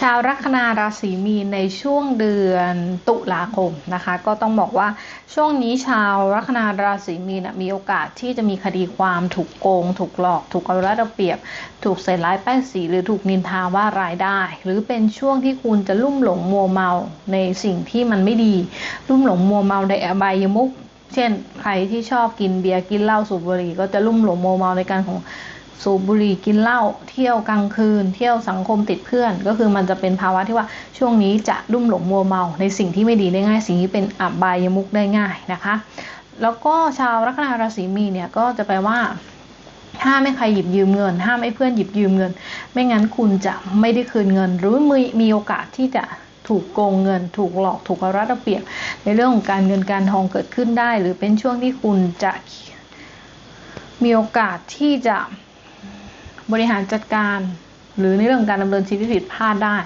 ชาวลัคนาราศีมีนในช่วงเดือนตุลาคมนะคะ ก็ต้องบอกว่าช่วงนี้ชาวลัคนาราศีมีนมีโอกาสที่จะมีคดีความถูกโกง ถูกหลอก ถูกเอารัดเอาเปรียบ ถูกใส่ร้ายแป้งสีหรือถูกนินทาว่ารายได้ หรือเป็นช่วงที่คุณจะลุ่มหลงมัวเมาในสิ่งที่มันไม่ดี ลุ่มหลงมัวเมาในอบายมุกเช่น ใครที่ชอบกินเบียร์กินเหล้าสูบบุหรี่ก็จะลุ่มหลงมัวเมาในการของ สูบบุหรี่กินเหล้าเที่ยวกลางคืน เที่ยวสังคมติดเพื่อน ก็คือมันจะเป็นภาวะที่ว่าช่วงนี้จะลุ่มหลงมัวเมา ในสิ่งที่ไม่ดีได้ง่าย สิ่งที่เป็นอบายมุกได้ง่ายนะคะ แล้วก็ชาวลัคนาราศีมีเนี่ยก็จะแปลว่าห้ามไม่ใครหยิบยืมเงิน ห้ามไม่เพื่อนหยิบยืมเงิน ไม่งั้นคุณจะไม่ได้คืนเงิน หรือมีมีโอกาสที่จะถูกโกงเงิน ถูกหลอกถูกรัดเอาเปรียบในเรื่องของการเงินการทองเกิดขึ้นได้ หรือเป็นช่วงที่คุณจะมีโอกาสที่จะ บริหารจัดการ หรือในเรื่องการดำเนินชีวิตผิดพลาดได้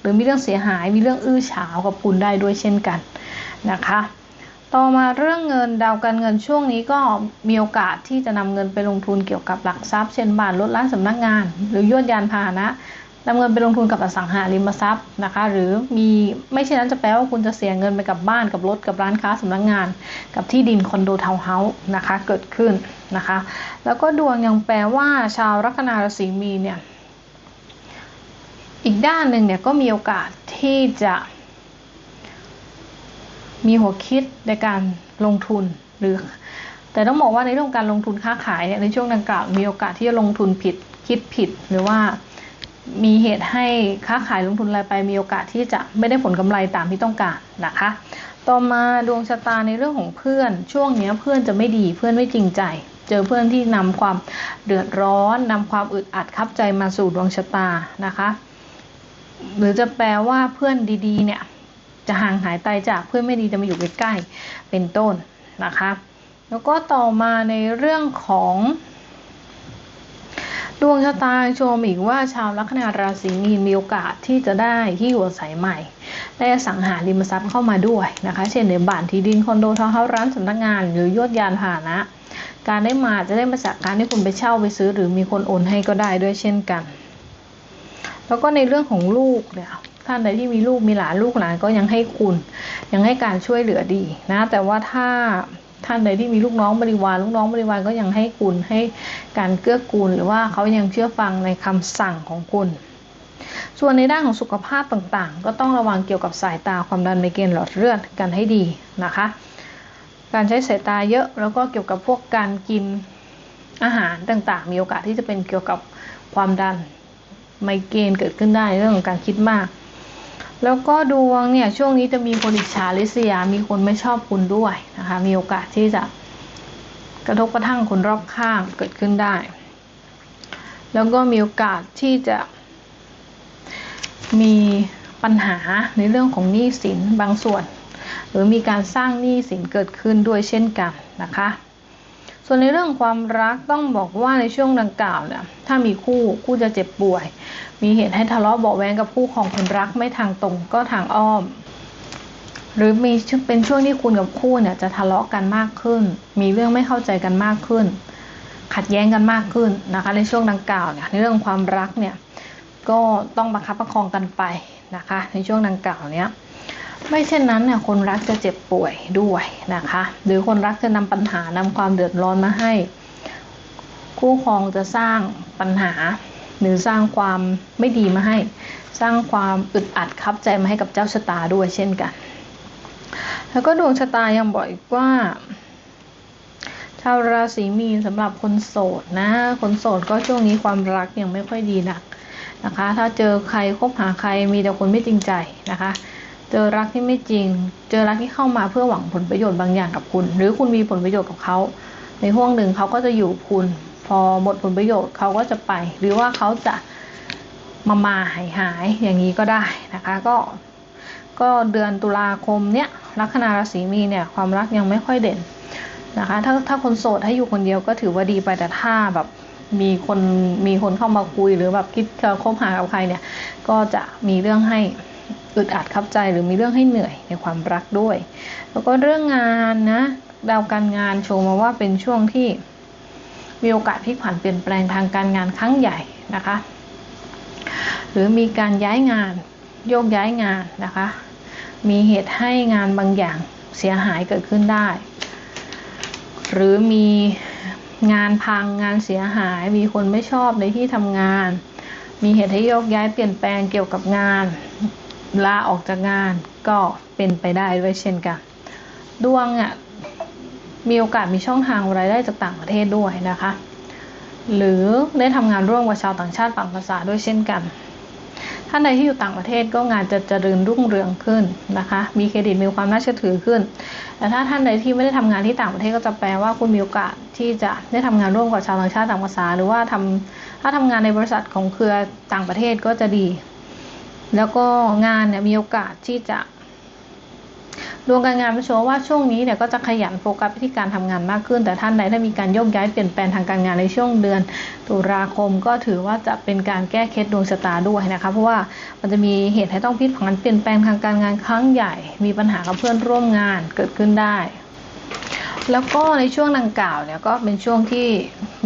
หรือมีเรื่องเสียหายมีเรื่องอื้อฉาวกับคุณได้ด้วยเช่นกันนะคะต่อมาเรื่องเงินดาวการเงินช่วงนี้ก็มีโอกาสที่จะนำเงินไปลงทุนเกี่ยวกับหลักทรัพย์เช่นบ้านรถร้านสำนักงาน หรือยวดยานพาหนะ นำเงินไปลงทุนกับอสังหาริมทรัพย์นะคะ หรือมีไม่เช่นนั้นจะแปลว่าคุณจะเสียเงินไปกับบ้านกับรถกับร้านค้าสำนักงงาน กับที่ดินคอนโดทาวน์เฮาส์นะคะเกิดขึ้นนะคะ แล้วก็ดวงยังแปลว่าชาวลัคนาราศีมีเนี่ยอีกด้านหนึ่งเนี่ยก็มีโอกาสที่จะมีหัวคิดในการลงทุนหรือ แต่ต้องบอกว่าในเรื่องการลงทุนค้าขายเนี่ยในช่วงดังกล่าวมีโอกาสที่จะลงทุนผิดคิดผิดหรือว่า มีเหตุให้ค้าขายลงทุนรายไปมีโอกาสที่จะไม่ได้ผลกำไรตามที่ต้องการนะคะ ต่อมาดวงชะตาในเรื่องของเพื่อน ช่วงนี้เพื่อนจะไม่ดีเพื่อนไม่จริงใจ เจอเพื่อนที่นำความเดือดร้อนนำความอึดอัดคับใจมาสู่ดวงชะตานะคะ หรือจะแปลว่าเพื่อนดีๆ เนี่ยจะห่างหายตายจากเพื่อนไม่ดีจะมาอยู่ใกล้ๆเป็นต้นนะคะ แล้วก็ต่อมาในเรื่องของ ดวงชะตาชมอีกว่าชาวลัคนาราศีมีนมีโอกาสที่จะได้ที่อยู่อาศัยใหม่ ได้สังหาริมทรัพย์เข้ามาด้วยนะคะ เช่นในบ้านที่ดินคอนโดทาวน์เฮาส์ร้านสำนักงานหรือยดยานพาหนะ การได้มาจะได้มาจากการที่คุณไปเช่าไปซื้อ หรือมีคนโอนให้ก็ได้ด้วยเช่นกัน แล้วก็ในเรื่องของลูกเนี่ยท่านใดที่มีลูกมีหลานลูกหลานก็ยังให้คุณ ยังให้การช่วยเหลือดีนะ แต่ว่าถ้า ท่านใดที่มีลูกน้องบริวารลูกน้องบริวารก็ยังให้คุณให้การเกื้อกูล หรือว่าเขายังเชื่อฟังในคำสั่งของคุณ ส่วนในด้านของสุขภาพต่างๆ ก็ต้องระวังเกี่ยวกับสายตาความดันไมเกรนหลอดเลือดกันให้ดีนะคะ การใช้สายตาเยอะแล้วก็เกี่ยวกับพวกการกินอาหารต่างๆ มีโอกาสที่จะเป็นเกี่ยวกับความดันไมเกรนเกิดขึ้นได้เรื่องของการคิดมาก แล้วก็ดวงเนี่ยช่วงนี้จะมีคนอิจฉาริษยา มีคนไม่ชอบคุณด้วยนะคะ มีโอกาสที่จะกระทบกระทั่งคนรอบข้างเกิดขึ้นได้ แล้วก็มีโอกาสที่จะมีปัญหาในเรื่องของหนี้สินบางส่วน หรือมีการสร้างหนี้สินเกิดขึ้นด้วยเช่นกันนะคะ ส่วนในเรื่องความรักต้องบอกว่าในช่วงดังกล่าวเนี่ยถ้ามีคู่คู่จะเจ็บป่วย มีเหตุให้ทะเลาะเบาแวงกับคู่ของคนรักไม่ทางตรงก็ทางอ้อม หรือมีเป็นช่วงที่คุณกับคู่เนี่ยจะทะเลาะกันมากขึ้น มีเรื่องไม่เข้าใจกันมากขึ้น ขัดแย้งกันมากขึ้นนะคะ ในช่วงดังกล่าวเนี่ยในเรื่องความรักเนี่ยก็ต้องบังคับประคองกันไปนะคะ ในช่วงดังกล่าวเนี้ย ไม่เช่นนั้นเนี่ยคนรักจะเจ็บป่วยด้วยนะคะ หรือคนรักจะนำปัญหานำความเดือดร้อนมาให้ คู่ครองจะสร้างปัญหา หรือสร้างความไม่ดีมาให้ สร้างความอึดอัดคับใจมาให้กับเจ้าชะตาด้วยเช่นกัน แล้วก็ดวงชะตายังบอกอีกว่าชาวราศีมีนสำหรับคนโสดนะ คนโสดก็ช่วงนี้ความรักยังไม่ค่อยดีนักนะคะ ถ้าเจอใครคบหาใครมีแต่คนไม่จริงใจนะคะ เจอรักที่ไม่จริง เจอรักที่เข้ามาเพื่อหวังผลประโยชน์บางอย่างกับคุณ หรือคุณมีผลประโยชน์กับเขา ในห่วงหนึ่งเขาก็จะอยู่คุณ พอหมดผลประโยชน์เขาก็จะไป หรือว่าเขาจะมามาหายหายอย่างนี้ก็ได้นะคะ ก็ก็เดือนตุลาคมเนี้ยลัคนาราศีมีเนี่ยความรักยังไม่ค่อยเด่นนะคะถ้าถ้าคนโสดให้อยู่คนเดียวก็ถือว่าดีไปแต่ถ้าแบบมีคนมีคนเข้ามาคุยหรือแบบคิดจะคบหากับใครเนี่ย ก็จะมีเรื่องให้ อึดอัดขับใจหรือมีเรื่องให้เหนื่อยในความรักด้วย แล้วก็เรื่องงานนะดาวการงานโชว์มาว่าเป็นช่วงที่มีโอกาสพลิกผันเปลี่ยนแปลงทางการงานครั้งใหญ่นะคะ หรือมีการย้ายงานโยกย้ายงานนะคะ มีเหตุให้งานบางอย่างเสียหายเกิดขึ้นได้ หรือมีงานพังงานเสียหาย มีคนไม่ชอบในที่ทำงาน มีเหตุให้โยกย้ายเปลี่ยนแปลงเกี่ยวกับงาน ลาออกจากงานก็เป็นไปได้ด้วยเช่นกัน ดวงอะมีโอกาสมีช่องทางรายได้จากต่างประเทศด้วยนะคะ หรือได้ทำงานร่วมกับชาวต่างชาติต่างภาษาด้วยเช่นกัน ท่านใดที่อยู่ต่างประเทศก็งานจะเจริญรุ่งเรืองขึ้นนะคะ มีเครดิตมีความน่าเชื่อถือขึ้น แต่ถ้าท่านใดที่ไม่ได้ทำงานที่ต่างประเทศก็จะแปลว่าคุณมีโอกาสที่จะได้ทำงานร่วมกับชาวต่างชาติต่างภาษา หรือว่าทำถ้าทำงานในบริษัทของเครือต่างประเทศก็จะดี แล้วก็งานเนี่ยมีโอกาสที่จะดวงการงานมันโชว์ว่าช่วงนี้เนี่ยก็จะขยันโฟกัสไปที่การทำงานมากขึ้น แต่ท่านใดถ้ามีการโยกย้ายเปลี่ยนแปลงทางการงานในช่วงเดือน ตุลาคมก็ถือว่าจะเป็นการแก้เคล็ดดวงชะตาด้วยนะคะเพราะว่ามันจะมีเหตุให้ต้องพลิกผันเปลี่ยนแปลงทางการงานครั้งใหญ่ มีปัญหากับเพื่อนร่วมงานเกิดขึ้นได้ แล้วก็ในช่วงดังกล่าวเนี่ยก็เป็นช่วงที่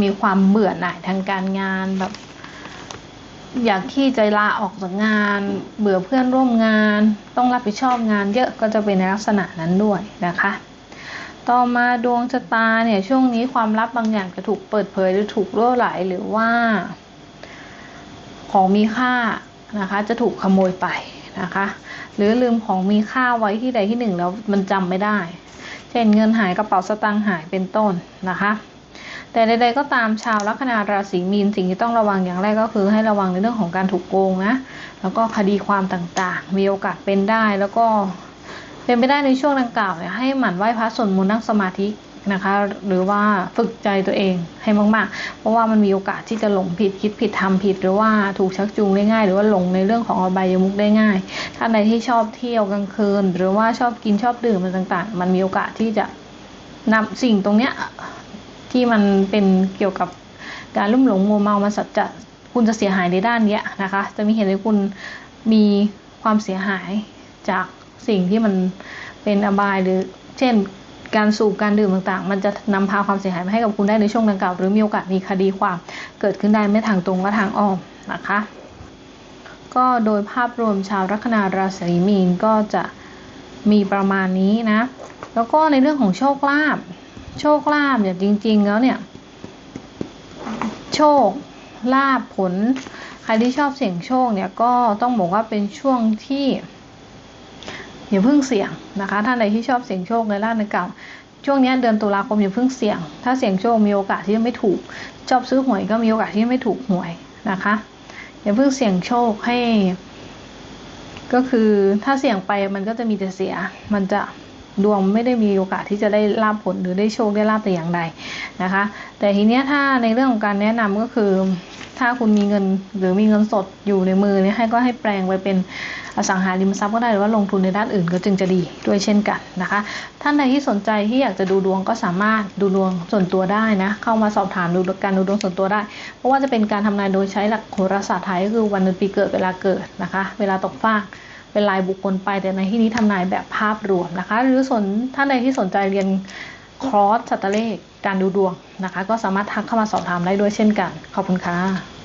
มีความเบื่อหน่ายทางการงานแบบ อยากที่จะลาออกจากงาน เบื่อเพื่อนร่วมงาน ต้องรับผิดชอบงานเยอะก็จะเป็นในลักษณะนั้นด้วยนะคะ ต่อมาดวงชะตาเนี่ยช่วงนี้ความลับบางอย่างจะถูกเปิดเผยหรือถูกรั่วไหลหรือว่า ของมีค่านะคะจะถูกขโมยไปนะคะ หรือลืมของมีค่าไว้ที่ใดที่หนึ่งแล้วมันจำไม่ได้ เช่นเงินหายกระเป๋าสตางค์หายเป็นต้นนะคะ แต่ใดๆก็ตามชาวลัคนาราศีมีนสิ่งที่ต้องระวังอย่างแรกก็คือให้ระวังในเรื่องของการถูกโกงนะแล้วก็คดีความต่างๆ มีโอกาสเป็นได้แล้วก็เป็นไปได้ในช่วงดังกล่าวเนี่ยให้หมั่นไหว้พระสวดมนต์นั่งสมาธินะคะ หรือว่าฝึกใจตัวเองให้มากๆ เพราะว่ามันมีโอกาสที่จะหลงผิดคิดผิดทำผิด หรือว่าถูกชักจูงได้ง่าย หรือว่าหลงในเรื่องของอบายมุกได้ง่ายท่าใดที่ชอบเที่ยวกลางคืน หรือว่าชอบกินชอบดื่มอะไรต่าง ๆ มันมีโอกาสที่จะนำสิ่งตรงเนี้ย ที่มันเป็นเกี่ยวกับการลุ่มหลงมัวเมามันสัจะคุณจะเสียหายในด้านเนี้ยนะคะ จะมีเหตุให้คุณมีความเสียหายจากสิ่งที่มันเป็นอบายหรือเช่นการสูบการดื่มต่างๆ มันจะนำพาความเสียหายมาให้กับคุณได้ในช่วงดังกล่าวหรือมีโอกาสมีคดีความเกิดขึ้นได้ไม่ทางตรงและทางอ้อมนะคะ ก็โดยภาพรวมชาวลัคนาราศีมีนก็จะมีประมาณนี้นะ แล้วก็ในเรื่องของโชคลาภ โชคลาภเนี่ยจริง ๆ แล้วเนี่ย โชคลาภผล ใครที่ชอบเสี่ยงโชคเนี่ยก็ต้องบอกว่าเป็นช่วงที่อย่าเพิ่งเสี่ยงนะคะท่านใดที่ชอบเสี่ยงโชคในด้านดังกล่าช่วงนี้เดือนตุลาคมอย่าเพิ่งเสี่ยง ถ้าเสี่ยงโชคมีโอกาสที่จะไม่ถูก ชอบซื้อหวยก็มีโอกาสที่จะไม่ถูกหวยนะคะอย่าเพิ่งเสี่ยงโชคให้ ก็คือถ้าเสี่ยงไปมันก็จะมีแต่เสีย มันจะ ดวงไม่ได้มีโอกาสที่จะได้ลาบผลหรือได้โชคได้ลาบแต่อย่างใดนะคะ แต่ทีเนี้ยถ้าในเรื่องของการแนะนำก็คือ ถ้าคุณมีเงินหรือมีเงินสดอยู่ในมือเนี่ยให้ก็ให้แปลงไปเป็นอสังหาริมทรัพย์ก็ได้หรือว่าลงทุนในด้านอื่นก็จึงจะดีด้วยเช่นกันนะคะ ท่านใดที่สนใจที่อยากจะดูดวงก็สามารถดูดวงส่วนตัวได้นะ เข้ามาสอบถามดูการดูดวงส่วนตัวได้ เพราะว่าจะเป็นการทำนายโดยใช้หลักโหราศาสตร์ไทยก็คือวันเดือนปีเกิดเวลาเกิดนะคะ เวลาตกฟาก เป็นรายบุคคลไป แต่ในที่นี้ทำนายแบบภาพรวมนะคะ หรือสนท่านใดที่สนใจเรียนคอร์สสัตว์เลขการดูดวงนะคะ ก็สามารถทักเข้ามาสอบถามได้ด้วยเช่นกัน ขอบคุณค่ะ